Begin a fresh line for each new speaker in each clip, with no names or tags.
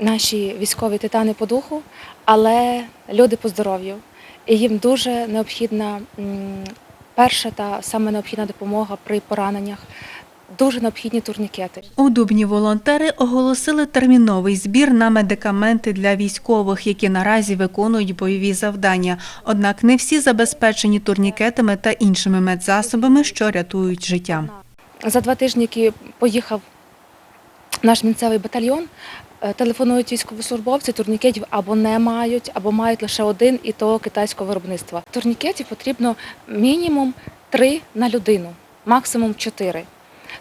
наші військові титани по духу, але люди по здоров'ю. І їм дуже необхідна перша та саме необхідна допомога при пораненнях. Дуже необхідні турнікети.
У Дубні волонтери оголосили терміновий збір на медикаменти для військових, які наразі виконують бойові завдання. Однак не всі забезпечені турнікетами та іншими медзасобами, що рятують життя.
За два тижні, які поїхав наш місцевий батальйон, телефонують військовослужбовці, турнікетів або не мають, або мають лише один, і то китайського виробництва. Турнікетів потрібно мінімум три на людину, максимум чотири.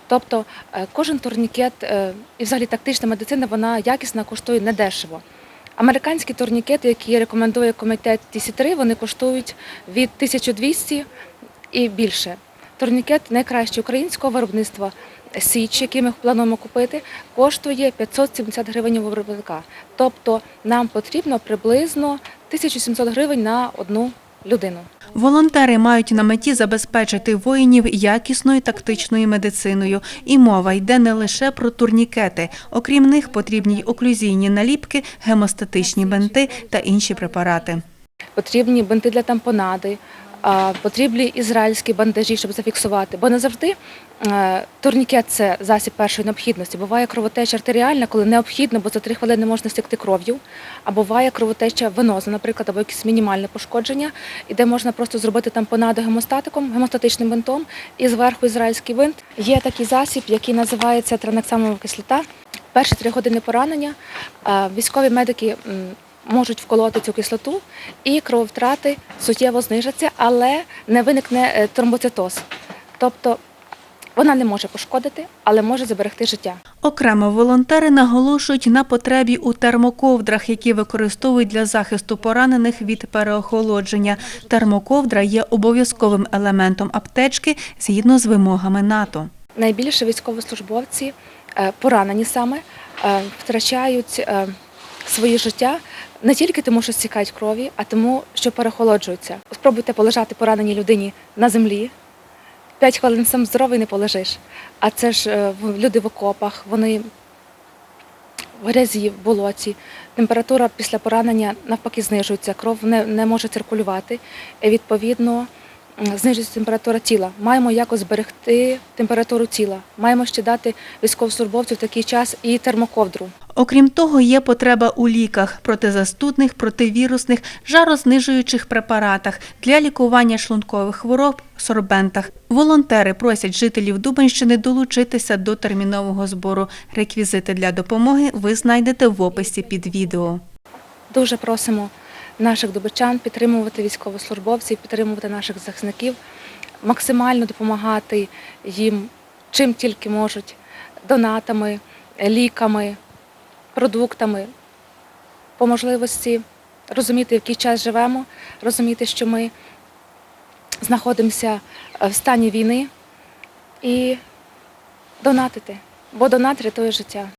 Тобто е, кожен турнікет е, і взагалі тактична медицина вона якісна, коштує недешево. Американські турнікети, які рекомендує комітет TC3, вони коштують від 1200 і більше. Турнікет найкраще українського виробництва Січ, який ми плануємо купити, коштує 570 гривень у виробника. Тобто нам потрібно приблизно 1700 гривень на одну людину.
Волонтери мають на меті забезпечити воїнів якісною тактичною медициною. І мова йде не лише про турнікети. Окрім них потрібні й оклюзійні наліпки, гемостатичні бинти та інші препарати.
Потрібні бинти для тампонади, потрібні ізраїльські бандажі, щоб зафіксувати. Бо не завжди е, турнікет це засіб першої необхідності. Буває кровотеча артеріальна, коли необхідно, бо за три хвилини можна стекти кров'ю. А буває кровотеча венозна, наприклад, або якесь мінімальне пошкодження, і де можна просто зробити тампонаду гемостатиком, гемостатичним бинтом, і зверху ізраїльський бинт. Є такий засіб, який називається транексамова кислота. Перші три години поранення е, військові медики можуть вколоти цю кислоту, і крововтрати суттєво знижаться, але не виникне е, тромбоцитоз. Тобто вона не може пошкодити, але може заберегти життя.
Окремо волонтери наголошують на потребі у термоковдрах, які використовують для захисту поранених від переохолодження. Термоковдра є обов'язковим елементом аптечки згідно з вимогами НАТО.
Найбільше військовослужбовці, е, поранені саме, е, втрачають своє життя не тільки тому, що стікають крові, а тому, що перехолоджуються. Спробуйте полежати пораненій людині на землі. П'ять хвилин сам здоровий не полежиш. А це ж е, люди в окопах, вони в грязі, в болоті. Температура після поранення навпаки знижується, кров не, не може циркулювати. І відповідно знижується температура тіла. Маємо якось зберегти температуру тіла. Маємо ще дати військовослужбовцю в такий час і термоковдру.
Окрім того, є потреба у ліках, протизастудних, противірусних, жарознижуючих препаратах для лікування шлункових хвороб, сорбентах. Волонтери просять жителів Дубенщини долучитися до термінового збору. Реквізити для допомоги ви знайдете в описі під відео.
Дуже просимо наших добичан підтримувати військовослужбовців, підтримувати наших захисників, максимально допомагати їм чим тільки можуть, донатами, ліками, продуктами, по можливості розуміти, в який час живемо, розуміти, що ми знаходимося е, в стані війни і донатити, бо донат рятує життя.